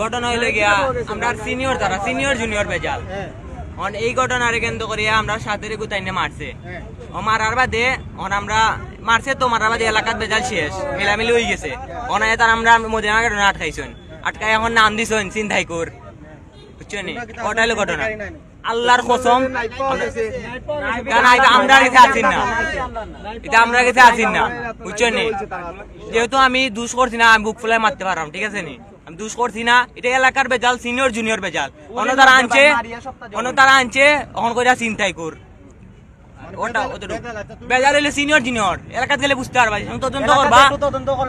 ঘটনা হইলে গিয়া আমরা সিনিয়র তারা সিনিয়র জুনিয়র বেজাল। অন এই ঘটনারে কেন্দ্র করিয়া আমরা সাথে গুতাইনে মারছে। ও মারার বাদে অন আমরা মারছে তো মারার বাদে এলাকাত বেজাল শেষ মিলামিলি হয়ে গেছে। অনায় তার আমরা মদিনা ঘটনা আটকাইছেন আটকাই এখন নাম দিছেন চিন্তাই কর বুঝছেন ওটা হলো ঘটনা। আল্লাহর কসম আমরা কাছে আছেন না। এটা আমরা কাছে আছেন না। বুঝছেন যেহেতু আমি দুষ করছি না আমি বুক ফুলাই মারতে পারলাম ঠিক আছে নি? আমি দুষ করছি না এটা এলাকার বেজাল সিনিয়র জুনিয়র বেজাল। অন্য তারা আনছে অন্য তারা আনছে চিন্তাই কর। ওটা ওটা বেজাল হইলে সিনিয়র জুনিয়র এলাকাত গেলে বুঝতে পারবা তদন্ত করবা।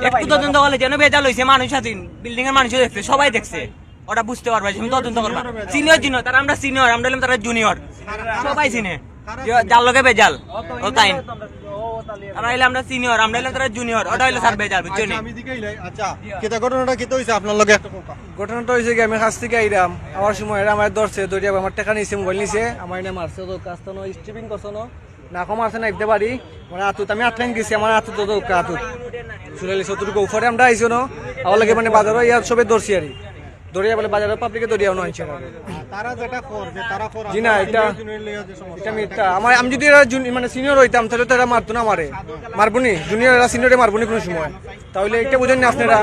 একটু তদন্ত করলে যেন বেজাল হইছে মানুষ আছে বিল্ডিং এর মানুষ দেখছে সবাই দেখছে। ওটা বুঝতে পারবা যখন তদন্ত করবা। সিনিয়র জুনিয়র তারা আমরা সিনিয়র আমরা তারা জুনিয়র সবাই চিনে। যার লগে বেজাল ও তাই। তারা হইলে আমরা সিনিয়র আমরা হইলে তারা জুনিয়র ওটা হইলে স্যার বেজাল বুঝছ নি? আমি দিকেই লাই আচ্ছা কেটা ঘটনাটা কি হইছে আপনার লগে? একটা কথা ঘটনাটা হয়েছে কি আমি কাছ থেকে আইরাম। আমার সময় এরা আমার ধরছে দরিয়া আমার টাকা নিছে মোবাইল নিছে। আমার এনে মারছে তো কাজটা নো স্ট্রিপিং করছ না। না কম মারছে না ইফতে পারি মানে আতুত আমি গেছি আমার আতুত তো দৌকা আতুত। চলে লিছো তোর উপরে আমরা আইছো না। আমার লাগে মানে বাজারও ইয়ার সবে ধরছি আর দরিয়া বলে বাজারের পাবলিকে দরিয়াও নয় তারা যেটা কর যে তারা কর জি না, এটা- এটা মিথ্যা। আমার আমি যদি এরা মানে সিনিয়র হইতাম তাহলে তো এরা মারতো না মারে মারবনি? জুনিয়র এরা সিনিয়রে মারবনি কোনো সময়। তাহলে এটা বুঝেন না আপনারা।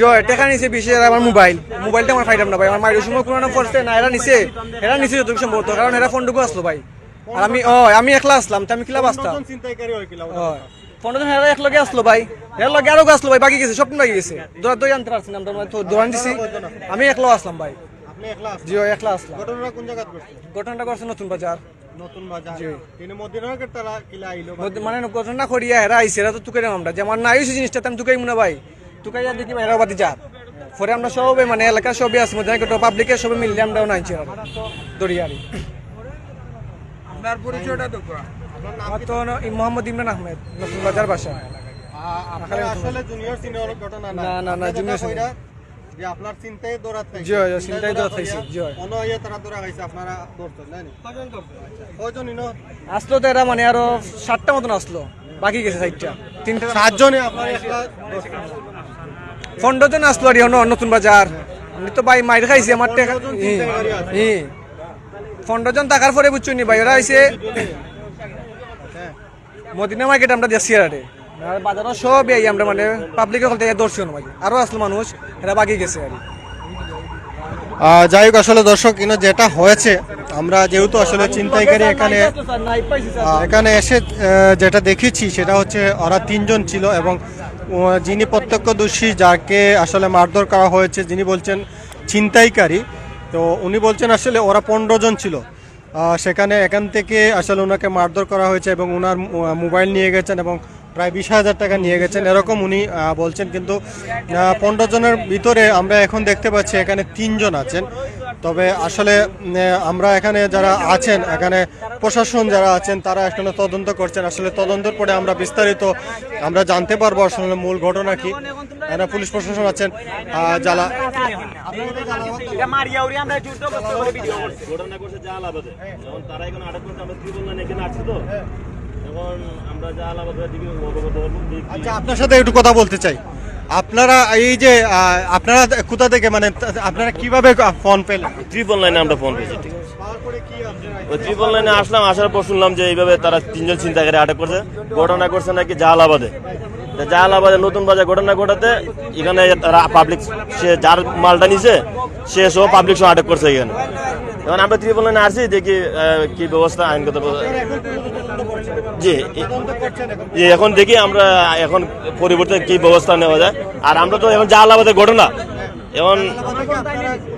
জয় টাকা নিছে বিশেষ আমার মোবাইল। মোবাইলটা আমার ফাইটাম না ভাই। আমার মায়ের সময় কোনো পড়ছে না এরা নিছে। এরা নিছে যত সম্ভবত কারণ এরা ফোনটুকু আসলো ভাই। আর আমি ও আমি একলা আসলাম তো আমি কিলাব আসতাম চিন্তাইকারী হয়ে পনেরো জন এরা একলগে আসলো ভাই। এর লগে আরও আসলো ভাই বাকি গেছে সব বাকি গেছে। দৌড়া দই আনতে পারছি না আমরা তো দৌড়ান দিছি। আমি একলা আসলাম ভাই। আপনি একলা আসছেন। জি একলা আসলাম। ঘটনাটা কোন জায়গা ঘটনাটা করছে নতুন বাজার। নতুন বাজার। তিনি মদিনার তারা কিলা আইলো মানে ঘটনা করিয়া হেরা আইসে এরা তো তুকাই আমরা। যে আমার নাই হয়েছে জিনিসটা তো আমি তুকাই মনে ভাই। তুকাই আর দেখি হেরা যার পরে আমরা সবে মানে এলাকা সবই আছে পাবলিকের সবে মিললে আমরা নাইছি আর দরিয়ারি আপনার পরিচয়টা তো। আমার তো মোহাম্মদ ইমরান আহমেদ নতুন বাজার বাসা। আসলে জুনিয়র সিনিয়র ঘটনা না। না, না, না, আপনি junior যে আপনার চিন্তায় দৌড়াত খাইছে জয়, জয়, চিন্তায় দৌড়াত খাইছে, জয়। অন্য ইয়ে তারা দৌড়া খাইছে আপনারা দৌড়ছেন না? কয়জন দৌড়ছেন কয়জন ইনো আসলো তো এরা মানে আরও সাতটা মতন আসলো বাকি গেছে সাইডটা তিনটা সাতজনে আপনার একলা দৌড়ছেন পনেরো জন আসলো আর নতুন বাজার। আমি তো ভাই মাইর খাইছি আমার টাকা পনেরো জন টাকার পরে বুঝছ নি ভাই ওরা আইসে মদিনা মার্কেট আমরা দেখছি আর আর বাজারও সব এই আমরা মানে পাবলিকের হল থেকে দর্শন ভাই আরও আসলো মানুষ, এরা বাকি গেছে আর যাই হোক, আসলে দর্শক, ইনো যেটা হয়েছে, আমরা যেহেতু আসলে চিন্তাইকারী এখানে এখানে এসে যেটা দেখেছি সেটা হচ্ছে ওরা তিনজন ছিল এবং যিনি প্রত্যক্ষদর্শী, যাকে আসলে মারধর করা হয়েছে, যিনি বলছেন ছিনতাইকারী, তো উনি বলছেন আসলে ওরা পনেরো জন ছিল। সেখানে এখান থেকে আসলে ওনাকে মারধর করা হয়েছে এবং ওনার মোবাইল নিয়ে গেছেন এবং প্রায় বিশ হাজার টাকা নিয়ে গেছেন। এরকম উনি বলছেন কিন্তু পনেরো জনের ভিতরে আমরা এখন দেখতে পাচ্ছি এখানে তিনজন আছেন। তবে আসলে আমরা এখানে যারা আছেন, এখানে প্রশাসন যারা আছেন, তারা এখানে তদন্ত করছেন। আসলে তদন্তের পরে আমরা বিস্তারিত আমরা জানতে পারব আসলে মূল ঘটনা কি। এখানে পুলিশ প্রশাসন আছেন আহ, যারা ঘটনা করছে জাহালাবাদে এখন তারা এখন আটক করছে আমরা ত্রিপল লাইনে এখানে আছি তো? এখন আমরা জাহালাবাদের অবগত আচ্ছা আপনার সাথে একটু কথা বলতে চাই। আপনারা এই যে আপনারা কোথা থেকে মানে আপনারা কীভাবে ফোন পেলেন? ত্রিপল লাইনে আমরা ফোন পেয়েছি। ঠিক আছে ওই ত্রিপল লাইনে আসলাম আসার পর শুনলাম যে এইভাবে তারা তিনজন চিন্তাকারী আটক করছে। ঘটনা করছে নাকি জাহালাবাদে জাহালাবাদে নতুন বাজার ঘটনা ঘটাতে এখানে পাবলিক সে যার মালটা নিছে, সে সহ পাবলিক সহ আটক করছে এখানে। এখন আমরা ত্রিপল লাইনে আসি, দেখি কি ব্যবস্থা, আইনগত জি জি, এখন দেখি আমরা এখন পরিবর্তে কি ব্যবস্থা নেওয়া যায়। আর আমরা তো এখন জাহালাবাদের ঘটনা। এখন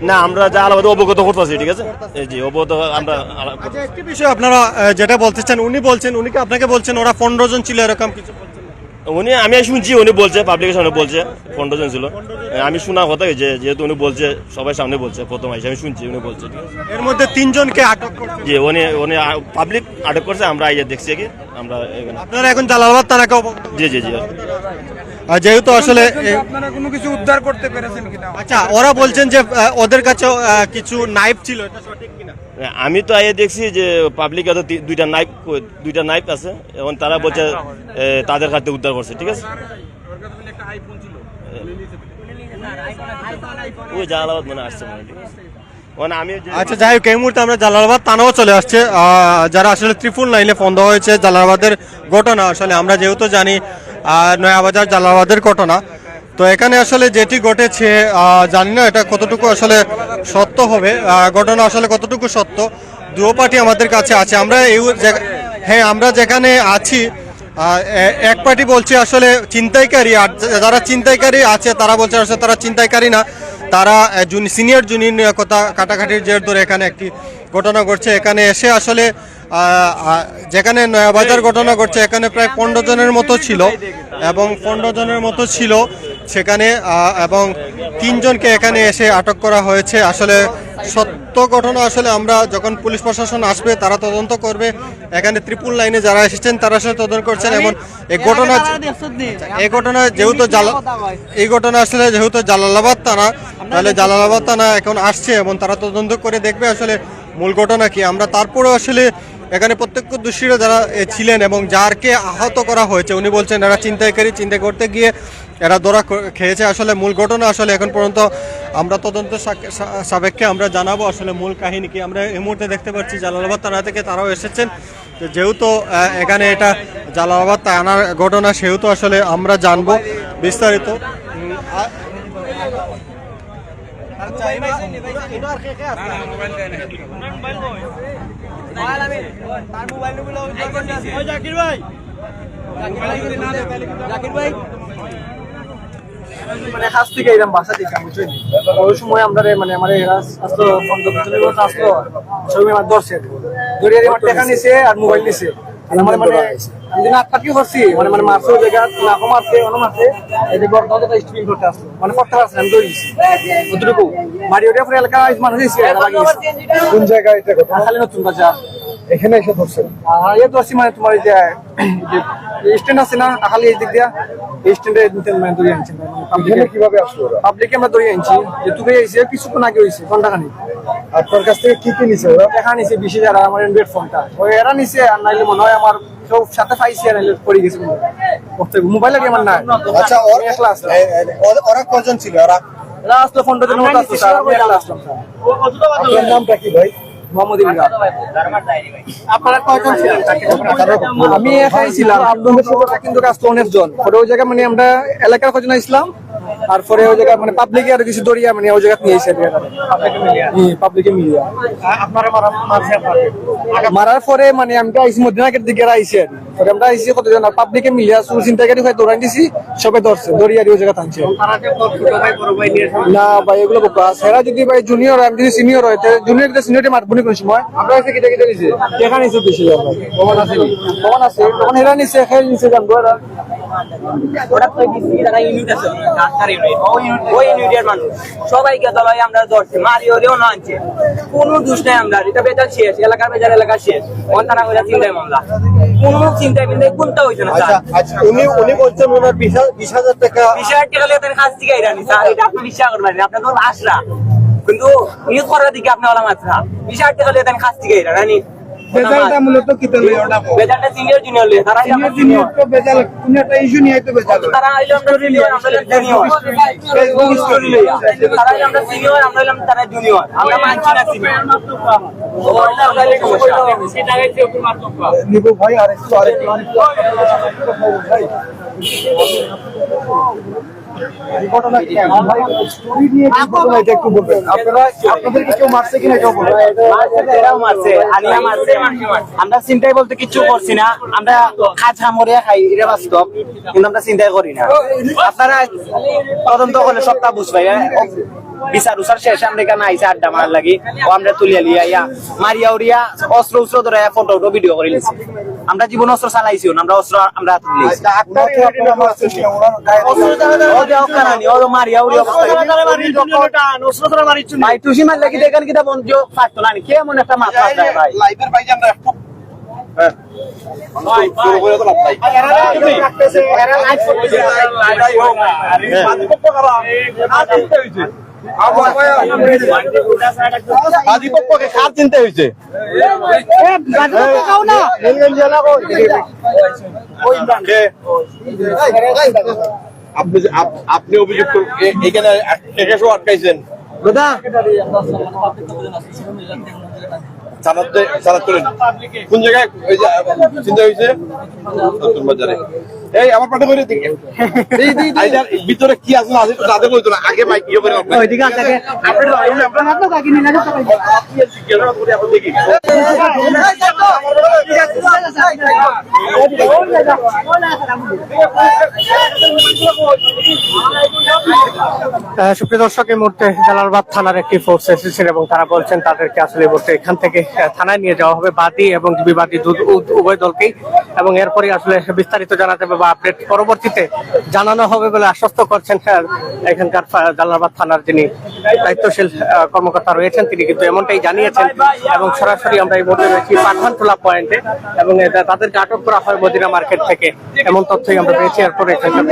না, আমরা জাহালাবাদে অবগত করতেছি, ঠিক আছে? জি, অবগত আমরা আচ্ছা একটি বিষয় আপনারা যেটা বলতে চান, উনি বলছেন, উনি আপনাকে বলছেন, ওরা পনেরো জন ছিল এরকম কিছু? উনি আমি শুনছি উনি বলছে পাবলিকের সামনে বলছে পনেরো জন ছিল। আমি শোনা কথা যে যেহেতু উনি বলছে সবাই সামনে বলছে প্রথম আইসে আমি শুনছি উনি বলছে। এর মধ্যে তিনজনকে আটক জি উনি উনি পাবলিক আটক করছে আমরা আইয়ে দেখছি কি আমরা আপনারা এখন জালালাবাদ থানাকে জি জি জি। আর যেহেতু আসলে আপনারা কোনো কিছু উদ্ধার করতে পেরেছেন কিনা? আচ্ছা ওরা বলছেন যে ওদের কাছে কিছু নাইফ ছিল এটা সঠিক আমি তো আইয়ে দেখছি যে পাবলিক এত দুইটা নাইফ দুইটা নাইফ আছে, এবং তারা বলছে তাদের হাতে উদ্ধার করছে, ঠিক আছে? মনে আচ্ছা যাই হোক, এই মুহূর্তে আমরা জালালাবাদ থানাও চলে আসছে। যারা আসলে ত্রিপুল লাইনে বন্ধ হয়েছে জালালাবাদের ঘটনা, আসলে আমরা যেহেতু জানি নয়াবাজার জালালাবাদের ঘটনা তো এখানে আসলে যেটি ঘটেছে জানি না এটা কতটুকু আসলে সত্য হবে। ঘটনা আসলে কতটুকু সত্য দুও পার্টি আমাদের কাছে আছে। আমরা এই হ্যাঁ আমরা যেখানে আছি এক পার্টি বলছে আসলে চিন্তাইকারী আর যারা চিন্তাইকারী আছে, তারা বলছে আসলে তারা চিন্তাইকারী না। তারা সিনিয়র জুনিয়র কথা কাটাকাটির জের ধরে এখানে একটি ঘটনা ঘটছে। এখানে এসে আসলে যেখানে নয়াবাজার ঘটনা ঘটছে, এখানে প্রায় পনেরো জনের মতো ছিল এবং পনেরো জনের মতো ছিল। সেখানে এবং তিনজনকে এখানে এসে আটক করা হয়েছে। আসলে সত্য ঘটনা আসলে আমরা যখন পুলিশ প্রশাসন আসবে তারা তদন্ত করবে। এখানে ত্রিপুল লাইনে যারা এসেছেন তারা আসলে তদন্ত করছেন। এবং এই ঘটনা এই ঘটনা যেহেতু জালা এই ঘটনা আসলে যেহেতু জালালাবাদ থানা তাহলে জালালাবাদ থানা এখন আসছে এবং তারা তদন্ত করে দেখবে আসলে মূল ঘটনা কি। আমরা তারপরে আসলে এখানে প্রত্যক্ষদর্শীরা যারা ছিলেন এবং যারকে আহত করা হয়েছে উনি বলছেন এরা চিন্তাইকারী চিন্তা করতে গিয়ে এরা ধরা খেয়েছে। আসলে মূল ঘটনা আসলে এখন পর্যন্ত আমরা তদন্ত সাপেক্ষে আমরা জানাব আসলে মূল কাহিনী কি। আমরা এই মুহূর্তে দেখতে পাচ্ছি জালালাবাদ থানা থেকে তারাও এসেছেন। তো যেহেতু এখানে এটা জালালাবাদ থানার ঘটনা সেহেতু আসলে আমরা জানব বিস্তারিত। উম, আ- মানে হাস থেকে এরকম বাসা দিতাম বুঝছেন ওই সময় আমরা মানে আমার আসলো আসলো সবই আমার দর্শক ধরে আমার টাকা নিছে আর মোবাইল নিছে। আমার মানে আমি আটকাটি করছি মানে মানে মারছে ওই জায়গা নাকও মারছে অন্য মারছে। এই যে বড় দাদা স্ট্রিমিং করতে আসলো। মানে করতে পারছে আমি দৌড়িয়েছি কতটুকু মারি ওটা পরে এলাকা মানুষ কোন জায়গায় খালি নতুন বাজার। এখানে এসে ধরছেন ইয়ে আছি মানে তোমার এই যে স্ট্যান্ড আছে না খালি এই দিক দিয়া এই স্ট্যান্ডে মানে দৌড়ে আনছি এখানে কীভাবে আসলো ওরা? পাবলিকে আমরা দৌড়ে আনছি। যে তুই আইসি কিছুক্ষণ আগে হয়েছে ঘণ্টা আপনার কাছ থেকে কি কি নিছে ওরা? দেখা নিছে বিশ হাজার আমার অ্যান্ড্রয়েড ফোনটা ওই এরা নিছে আর নাইলে মনে হয় আমার সব সাথে পাইছি আর নাইলে পড়ে গেছে মোবাইল লাগে আমার না আচ্ছা ওরা- ওরা কজন ছিল? ওরা এরা আসলো ফোনটা জন্য আসলো স্যার। আমি আসলাম স্যার। নামটা কি ভাই? আমি একাই ছিলাম। আপনাদের সাথে কিন্তু আসলো অনেকজন। ওই জায়গায় মানে আমরা এলাকার কজন ইসলাম তারপরে ওই জায়গায় মানে পাবলিকে আর কিছু দরিয়া মানে ওই জায়গা নিয়ে এসে পাবলিকে মিলিয়া আপনারা মারার পরে মানে আমরা আইসি মদিনাকের দিকে আইসি আর পরে আমরা আইসি কতজন পাবলিকে মিলিয়া চুর চিন্তাকারী হয়ে দৌড়াই দিছি সবাই ধরছে দরিয়ারি ওই জায়গা থাকছে না ভাই এগুলো বোকা। সেরা যদি ভাই জুনিয়র আমি যদি সিনিয়র হয় জুনিয়র সিনিয়রটি মারবো নি কোন সময়? আমরা এসে কেটে কেটে নিছে দেখা নিছে বেশি কমান আছে কমান আছে। তখন হেরা নিছে খেল নিছে জানব ওরা তো গেছি তারা সবাইকে দলাই আমরা ধরছি মারি ওরেও না আনছে কোনো দোষ নাই আমরা এটা বেজার শেষ এলাকার বেজার এলাকা শেষ অন্তানা হয়ে চিন্তায় মামলা কোনো চিন্তায় কিন্তু কোনটা হয়েছে না আচ্ছা আচ্ছা বিশ হাজার- বিশ হাজার টাকা টাকা লিয়ে তার কাছ থেকে আপনি বিশ্বাস করবেন ধরুন আসরা কিন্তু নিউজ করার দিকে আপনি ওলা মাত্রা বিষয় টাকা লিয়ে তার কাছ থেকে বেজালটা মূলত কি তো লই ওটা বেজারটা সিনিয়র জুনিয়র লিয়ে তারা সিনিয়র জুনিয়র তো বেজাল কোন একটা ইস্যু নিয়ে তো বেজাল? তারা আইলো আমরা সিনিয়র আমরা জুনিয়র ফেসবুক স্টোরি লইয়া তারা আমরা সিনিয়র আমরা হইলাম তারা জুনিয়র আমরা মানছি না সিনিয়র নিবু ভাই আর একটু আর একটু ভাই। আমরা চিন্তাই বলতে কিচ্ছু করছি না। আমরা খাঁচা মরিয়া খাই, এটা বাস্তব, কিন্তু আমরা চিন্তাই করি না। আপনারা তদন্ত করলে সপ্তাহ বুঝবাই বিচার উচার শেষে আমরা আইসে আড্ডা মারার লাগি। ও আমরা তুলিয়া লিয়া মারিয়া উড়িয়া অস্ত্র উস্ত্র ধরে ফটো ভিডিও করে লিছি আমরা জীবন অস্ত্র চালাইছি আমরা অস্ত্র আমরা হাতে কি ভাই মারলে দেখেন কিটা বন্ধ না এমন একটা মাথা আছে ভাই লাইভের ভাই আমরা একটু আধিপত্যকে কার চিন্তা হয়েছে? আপনি আপনি অভিযোগ এখানে একাশো আটকাইছেন। কোন জায়গায় চিন্তা হয়েছে? নতুন বাজারে। এই আমার পাঠে করে দিকে। আইদার ভিতরে কি আছে না আছে তাদের বলতো না আগে মাইক ইয়ে করে ওইদিকে আছে আপনি আপনার তো কাকি নিনা আপনি জিজ্ঞাসা করে আপনি দেখি সুপ্রিয় দর্শক এই মুহূর্তে জালালবাদ থানার একটি ফোর্স এসেছেন এবং তারা বলছেন তাদেরকে আসলে এই মুহূর্তে এখান থেকে থানায় নিয়ে যাওয়া হবে। বাদী এবং বিবাদী উভয় দলকেই। এবং এরপরে আসলে বিস্তারিত জানা যাবে বা আপডেট পরবর্তীতে জানানো হবে বলে আশ্বস্ত করছেন স্যার এখানকার জালালাবাদ থানার যিনি দায়িত্বশীল কর্মকর্তা রয়েছেন, তিনি কিন্তু এমনটাই জানিয়েছেন এবং সরাসরি আমরা এই মুহূর্তে রয়েছি পাঠানটোলা পয়েন্টে এবং তাদেরকে আটক করা হয় মদিনা মার্কেট থেকে। এমন তথ্যই আমরা পেয়েছি, এরপরে এখানকার